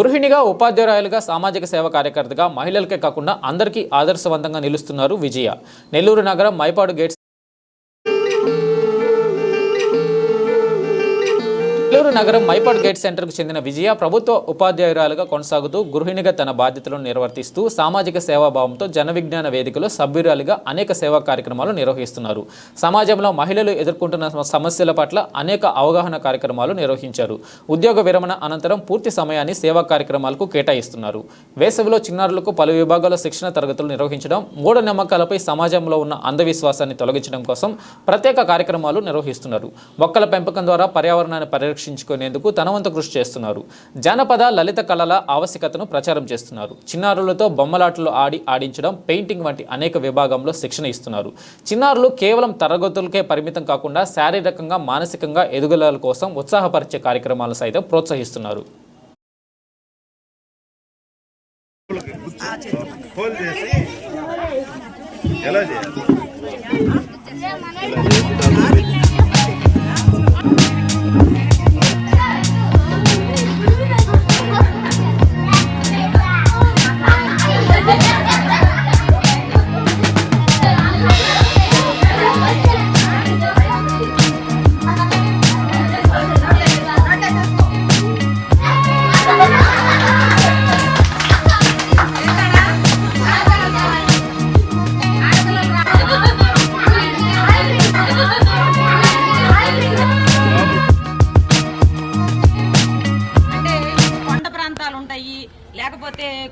గృహిణిగా ఉపాధ్యాయురాలుగా సామాజిక సేవ కార్యకర్తగా మహిళలకే కాకుండా అందరికీ ఆదర్శవంతంగా నిలుస్తున్నారు విజయ. నెల్లూరు నగరం మైపాడు గేట్స్ నెల్లూరు నగరం మైపాడ్ గేట్ సెంటర్కు చెందిన విజయ ప్రభుత్వ ఉపాధ్యాయురాలుగా కొనసాగుతూ గృహిణిగా తన బాధ్యతలను నిర్వర్తిస్తూ సామాజిక సేవాభావంతో జన విజ్ఞాన వేదికలో సభ్యురాలుగా అనేక సేవా కార్యక్రమాలు నిర్వహిస్తున్నారు. సమాజంలో మహిళలు ఎదుర్కొంటున్న సమస్యల పట్ల అనేక అవగాహన కార్యక్రమాలు నిర్వహించారు. ఉద్యోగ విరమణ అనంతరం పూర్తి సమయాన్ని సేవా కార్యక్రమాలకు కేటాయిస్తున్నారు. వేసవిలో చిన్నారులకు పలు విభాగాల శిక్షణ తరగతులు నిర్వహించడం మూఢనమ్మకాలపై సమాజంలో ఉన్న అంధవిశ్వాసాన్ని తొలగించడం కోసం ప్రత్యేక కార్యక్రమాలు నిర్వహిస్తున్నారు. మొక్కల పెంపకం ద్వారా పర్యావరణాన్ని పరిరక్షించుకునేందుకు తన వంతు కృషి చేస్తున్నారు. జానపద లలిత కళల ఆవశ్యకతను ప్రచారం చేస్తున్నారు. చిన్నారులతో బొమ్మలాటలు ఆడి ఆడించడం పెయింటింగ్ వంటి అనేక విభాగంలో శిక్షణ ఇస్తున్నారు. చిన్నారులు కేవలం తరగతులకే పరిమితం కాకుండా శారీరకంగా మానసికంగా ఎదుగుదల కోసం ఉత్సాహపరిచే కార్యక్రమాలు సైతం ప్రోత్సహిస్తున్నారు. ఎలా చేయాలి?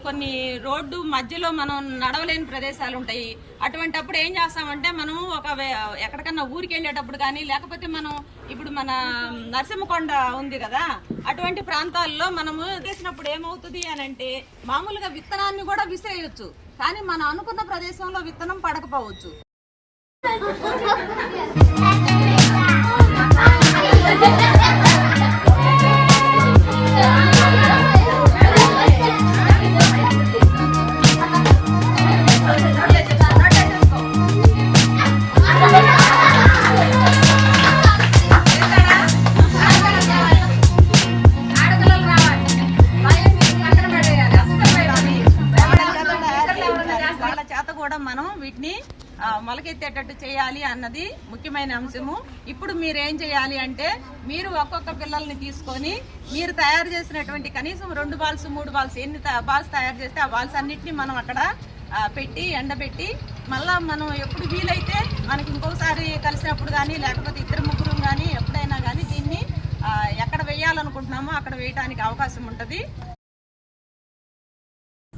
కొన్ని రోడ్డు మధ్యలో మనం నడవలేని ప్రదేశాలు ఉంటాయి. అటువంటప్పుడు ఏం చేస్తామంటే మనం ఒక ఎక్కడికన్నా ఊరికి వెళ్ళేటప్పుడు కానీ లేకపోతే మనం ఇప్పుడు మన నరసింహకొండ ఉంది కదా అటువంటి ప్రాంతాల్లో మనము చేసినప్పుడు ఏమవుతుంది అని అంటే మామూలుగా విత్తనాన్ని కూడా విసేయచ్చు కానీ మనం అనుకున్న ప్రదేశంలో విత్తనం పడకపోవచ్చు. మనం వీటిని మొలకెత్తేటట్టు చేయాలి అన్నది ముఖ్యమైన అంశము. ఇప్పుడు మీరు ఏం చేయాలి అంటే మీరు ఒక్కొక్క పిల్లల్ని తీసుకొని మీరు తయారు చేసినటువంటి కనీసం రెండు బాల్స్ మూడు బాల్స్ ఎన్ని త- బాల్స్ తయారు చేస్తే ఆ బాల్స్ అన్నిటిని మనం అక్కడ పెట్టి ఎండబెట్టి మళ్ళా మనం ఎప్పుడు వీలైతే మనకి ఇంకోసారి కలిసినప్పుడు కానీ లేకపోతే ఇద్దరు ముగ్గురు కానీ ఎప్పుడైనా కానీ దీన్ని ఎక్కడ వేయాలనుకుంటున్నామో అక్కడ వేయడానికి అవకాశం ఉంటుంది.